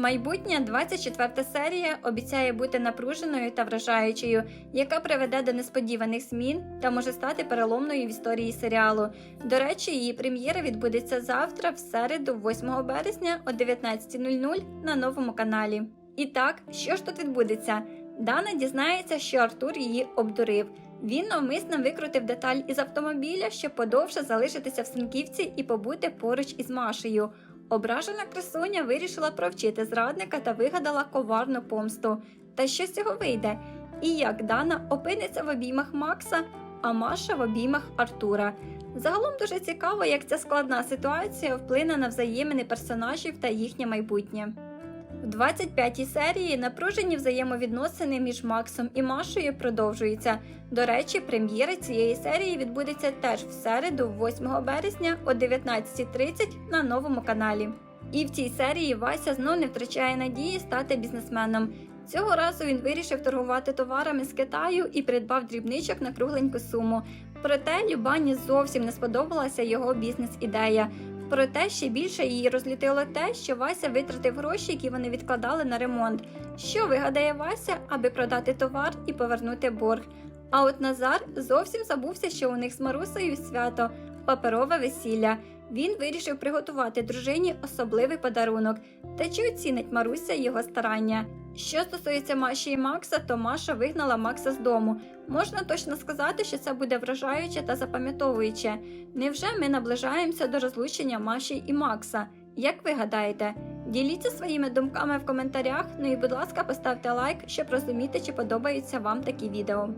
Майбутня 24 серія обіцяє бути напруженою та вражаючою, яка приведе до несподіваних змін та може стати переломною в історії серіалу. До речі, її прем'єра відбудеться завтра, в середу, 8 березня о 19.00 на новому каналі. І так, що ж тут відбудеться? Дана дізнається, що Артур її обдурив. Він навмисно викрутив деталь із автомобіля, щоб подовше залишитися в Синківці і побути поруч із Машею. Ображена красуня вирішила провчити зрадника та вигадала коварну помсту. Та що з цього вийде? І як Дана опиниться в обіймах Макса, а Маша в обіймах Артура. Загалом дуже цікаво, як ця складна ситуація вплине на взаємини персонажів та їхнє майбутнє. В 25-й серії напружені взаємовідносини між Максом і Машею продовжуються. До речі, прем'єра цієї серії відбудеться теж в середу, 8 березня о 19.30 на новому каналі. І в цій серії Вася знов не втрачає надії стати бізнесменом. Цього разу він вирішив торгувати товарами з Китаю і придбав дрібничок на кругленьку суму. Проте Любані зовсім не сподобалася його бізнес-ідея. Проте ще більше її розлітило те, що Вася витратив гроші, які вони відкладали на ремонт. Що вигадає Вася, аби продати товар і повернути борг? А от Назар зовсім забувся, що у них з Марусею свято паперове весілля. Він вирішив приготувати дружині особливий подарунок. Та чи оцінить Маруся його старання? Що стосується Маші і Макса, то Маша вигнала Макса з дому. Можна точно сказати, що це буде вражаюче та запам'ятовуюче. Невже ми наближаємося до розлучення Маші і Макса? Як ви гадаєте? Діліться своїми думками в коментарях. Ну і будь ласка, поставте лайк, щоб розуміти, чи подобаються вам такі відео.